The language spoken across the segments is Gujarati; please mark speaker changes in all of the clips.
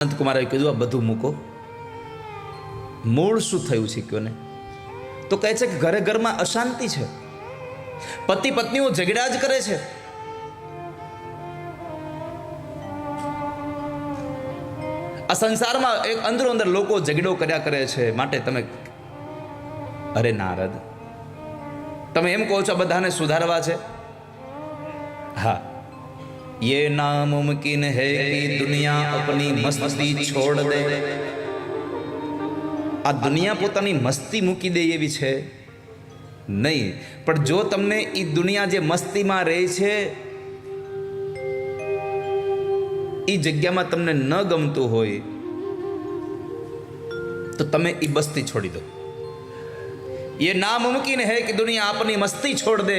Speaker 1: અનંતકુમારે કીધું આ બધું મૂકો. મૂળ શું થયું છે કયો ને તો કહે છે કે ઘરે ઘરમાં અશાંતિ છે. પતિ પત્નીઓ ઝઘડા જ કરે છે. આ સંસારમાં એક અંદરો અંદર લોકો ઝઘડો કર્યા કરે છે માટે તમે અરે નારદ, તમે એમ કહો છો બધાને સુધારવા છે? હા. ये नामुमकिन है कि दुनिया अपनी मस्ती छोड़ दे આ દુનિયા પોતાની મસ્તી મૂકી દે એવી છે નહીં પણ જો તમને એ દુનિયા જે મસ્તીમાં રહે છે એ જગ્યામાં તમને ન ગમતું હોય તો તમે એ બસ્તી છોડી દો ये नामुमकिन है कि दुनिया अपनी मस्ती छोड़ दे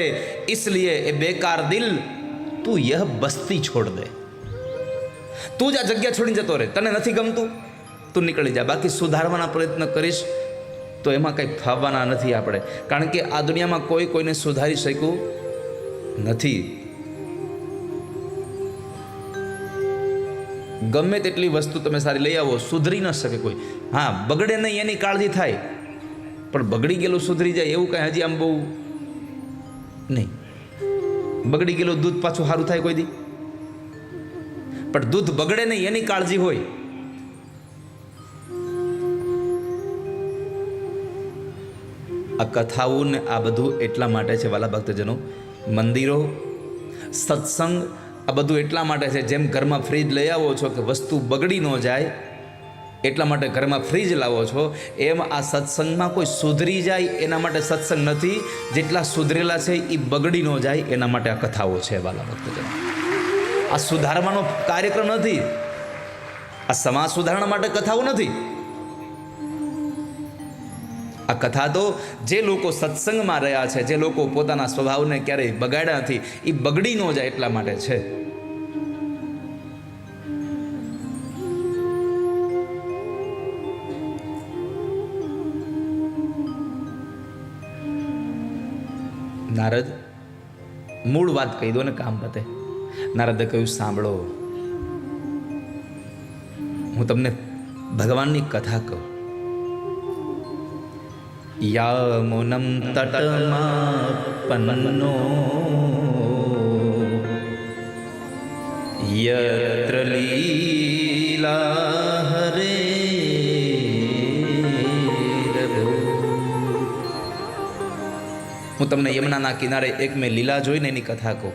Speaker 1: इसलिए ये बेकार दिल તું યહ બસ્તી છોડ દે. તું જ આ જગ્યા છોડીને જતો રહે. તને નથી ગમતું? તું નીકળી જા. બાકી સુધારવાના પ્રયત્ન કરીશ તો એમાં કંઈ ફાવવાના નથી આપણે. કારણ કે આ દુનિયામાં કોઈ કોઈને સુધારી શક્યું નથી. ગમે તેટલી વસ્તુ તમે સારી લઈ આવો, સુધરી ન શકે કોઈ. હા, બગડે નહીં, એની કાળજી થાય. પણ બગડી ગયેલું સુધરી જાય એવું કાંઈ હજી આમ બહુ નહીં. બગડી ગયેલું દૂધ પાછું સારું થાય કોઈ દી. પણ દૂધ બગડે નહીં, એની કાળજી હોય. આ કથાઓ ને આ બધું એટલા માટે છે વાલા ભક્તજનો. મંદિરો, સત્સંગ, આ બધું એટલા માટે છે જેમ ઘરમાં ફ્રીજ લઈ આવો છો કે વસ્તુ બગડી ન જાય એટલા માટે ઘરમાં ફ્રીજ લાવો છો? એમ આ સત્સંગમાં કોઈ સુધરી જાય એના માટે સત્સંગ નથી. જેટલા સુધરેલા છે એ બગડી ન જાય એના માટે આ કથાઓ છે, વાલા ભક્તજન. આ સુધારવાનો કાર્યક્રમ નથી. આ સમાજ સુધારણા માટે કથાઓ નથી. આ કથા તો જે લોકો સત્સંગમાં રહ્યા છે, જે લોકો પોતાના સ્વભાવને ક્યારેય બગાડ્યા નથી એ બગડી ન જાય એટલા માટે છે. નારદ મૂળ વાત કહી દો ને કામ પતે. નારદે કહ્યું, સાંભળો, હું તમને ભગવાનની કથા કહું. યામુનમ તટમાપન્નો યત્ર લીલા તમને યમુનાના કિનારે એક મેં લીલા જોઈને એની કથા કહું.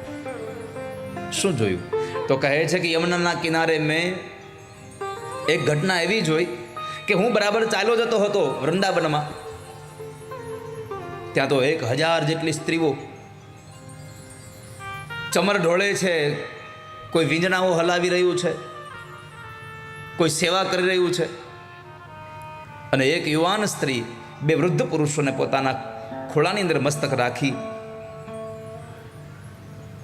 Speaker 1: શું જોયું? તો કહે છે કે યમુનાના કિનારે મેં એક ઘટના એવી જોઈ કે હું બરાબર ચાલ્યો જતો હતો વૃંદાવનમાં. ત્યાં તો એક હજાર જેટલી સ્ત્રીઓ ચમર ઢોળે છે, કોઈ વીંજણાઓ હલાવી રહ્યું છે, કોઈ સેવા કરી રહ્યું છે. અને એક યુવાન સ્ત્રી બે વૃદ્ધ પુરુષોને પોતાના ખોળાની અંદર મસ્તક રાખી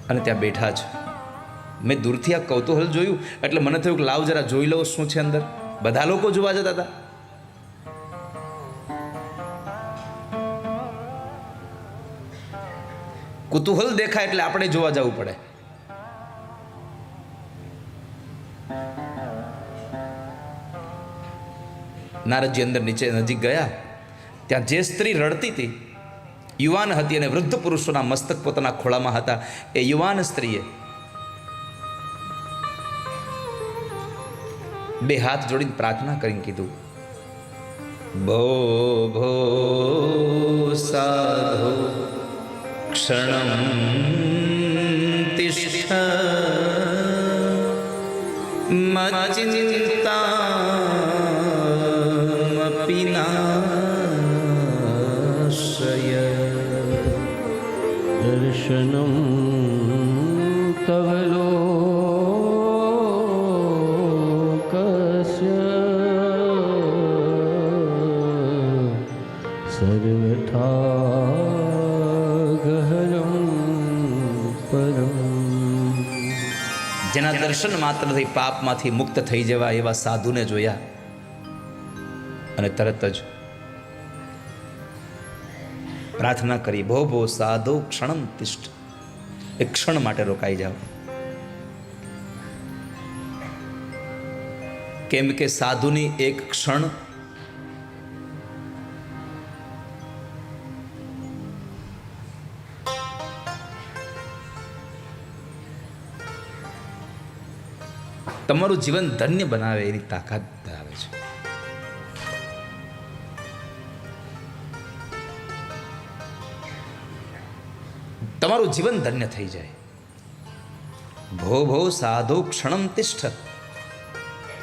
Speaker 1: અને ત્યાં બેઠા છે મેં દૂરથી આ કૌતૂહલ જોયું, એટલે મને થયું કે લાવ જરા જોઈ લઉં શું છે અંદર. બધા લોકો જોવા જતા હતા. કુતૂહલ દેખાય એટલે આપણે જોવા જવું પડે. નારદજી અંદર નીચે નજીક ગયા. ત્યાં જે સ્ત્રી રડતી હતી યુવાન હતી અને વૃદ્ધ પુરુષોના મસ્તક પોતાના ખોળામાં હતા. એ યુવાન સ્ત્રીએ બે હાથ જોડીને પ્રાર્થના કરીને કીધું ભો ભો, સાધો ક્ષણ તિષ્ઠ મચિંતામપી
Speaker 2: દર્શનમ તવલો કસ્ય સર્વથા ગહરમ
Speaker 1: જેના દર્શન માત્રથી પાપમાંથી મુક્ત થઈ જવા એવા સાધુને જોયા અને તરત જ પ્રાર્થના કરી, ભો ભો, સાધુ, ક્ષણમ તિષ્ઠ. એક ક્ષણ માટે રોકાઈ જાઓ. કેમ કે સાધુની એક ક્ષણ તમારું જીવન ધન્ય બનાવે એની તાકાત ધરાવે છે. તમારું જીવન ધન્ય થઈ જાય ભો ભો સાધુ ક્ષણમ તિષ્ઠ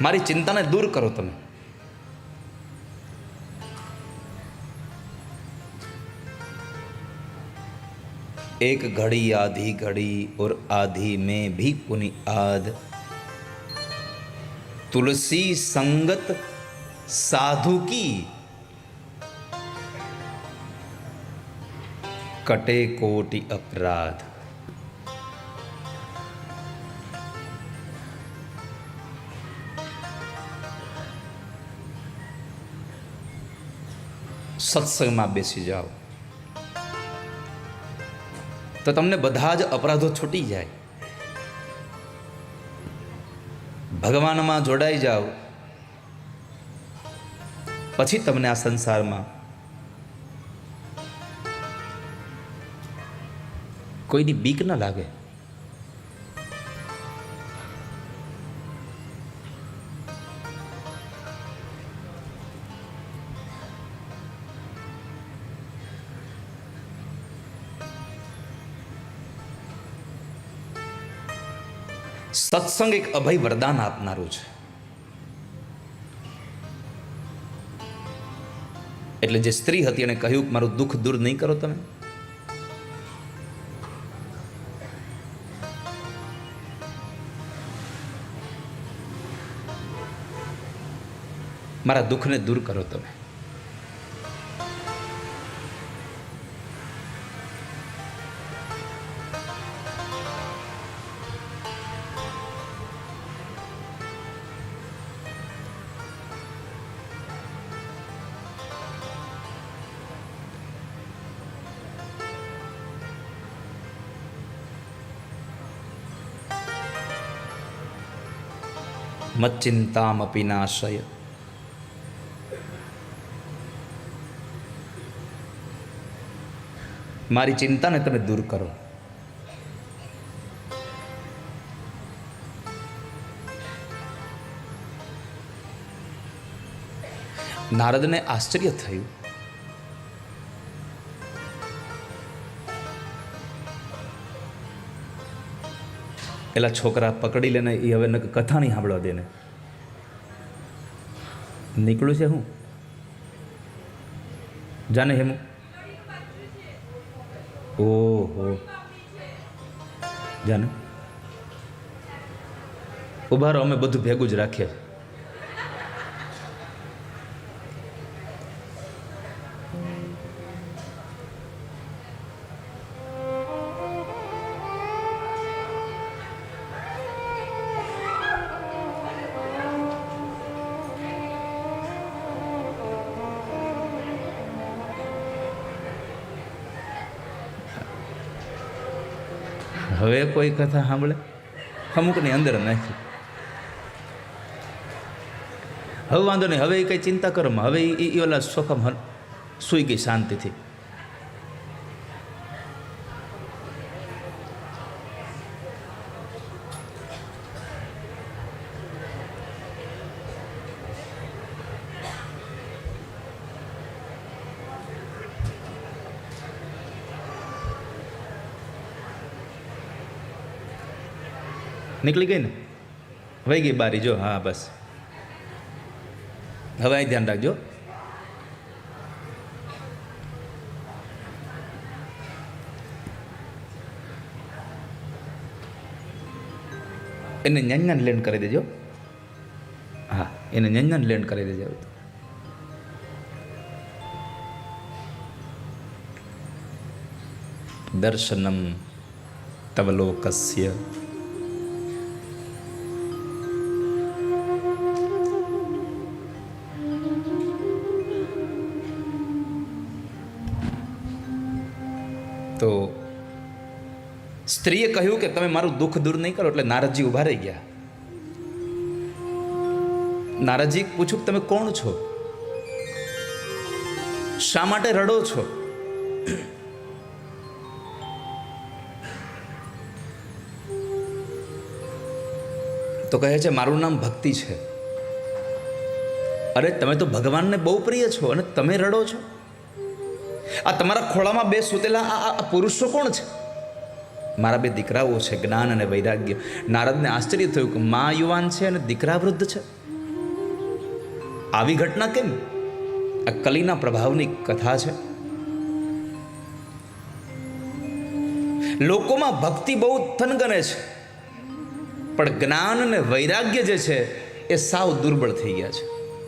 Speaker 1: મારી ચિંતાને દૂર કરો તમે एक घड़ी आधी घड़ी और आधी में भी पुनि आध तुलसी संगत साधु की કટે કોટી અપરાધ સત્સંગમાં બેસી જાઓ તો તમને બધા જ અપરાધો છૂટી જાય ભગવાનમાં જોડાઈ જાઓ પછી તમને આ સંસારમાં કોઈની બીક ન લાગે. સત્સંગ એક અભય વરદાન આપનારું છે. એટલે જે સ્ત્રી હતી એને કહ્યું કે મારું દુઃખ દૂર નહીં કરો તમે. મારા દુઃખને દૂર કરો તમે. મચ્ચિંતામપી નાશય મારી ચિંતાને તમે દૂર કરો. નારદને આશ્ચર્ય થયું. પેલા છોકરા પકડી લેને એ હવે કથા નહીં સાંભળવા દે ને. નીકળ્યું છે હું? જાને હેમું ઓહો. જાને. ઊભા રહો અમે બધું ભેગું જ રાખીએ. હવે કોઈ કથા સાંભળે? અમુકની અંદર નાખી. હવે વાંધો નહીં, હવે એ કંઈ ચિંતા કરો, હવે એ ઓલા સોખમ સૂઈ ગઈ શાંતિથી. નીકળી ગઈ ને? વહી ગઈ બારી, જો, હા, બસ. હવે અહીં ધ્યાન રાખજો. એને ન્યાન લેન્ડ કરી દેજો. હા, એને ન્યાન લેન્ડ કરી દેજો દર્શનમ તવલોકસ્ય. તો સ્ત્રીએ કહ્યું કે તમે મારું દુઃખ દૂર નહીં કરો એટલે નારદજી ઊભા રહી ગયા. નારદજી પૂછ્યું તમે કોણ છો? શા માટે રડો છો? તો કહે છે, મારું નામ ભક્તિ છે. અરે, તમે તો ભગવાનને બહુ પ્રિય છો અને તમે રડો છો? આ તમારા ખોળામાં બે સૂતેલા આ પુરુષો કોણ છે? મારા બે દીકરાઓ છે, જ્ઞાન અને વૈરાગ્ય. નારદને આશ્ચર્ય થયું કે મા યુવાન છે અને દીકરા વૃદ્ધ છે. આવી ઘટના કેમ? આ કલીના પ્રભાવની કથા છે. લોકોમાં ભક્તિ બહુ થનગને છે. પણ જ્ઞાન અને વૈરાગ્ય જે છે, એ સાવ દુર્બળ થઈ ગયા છે.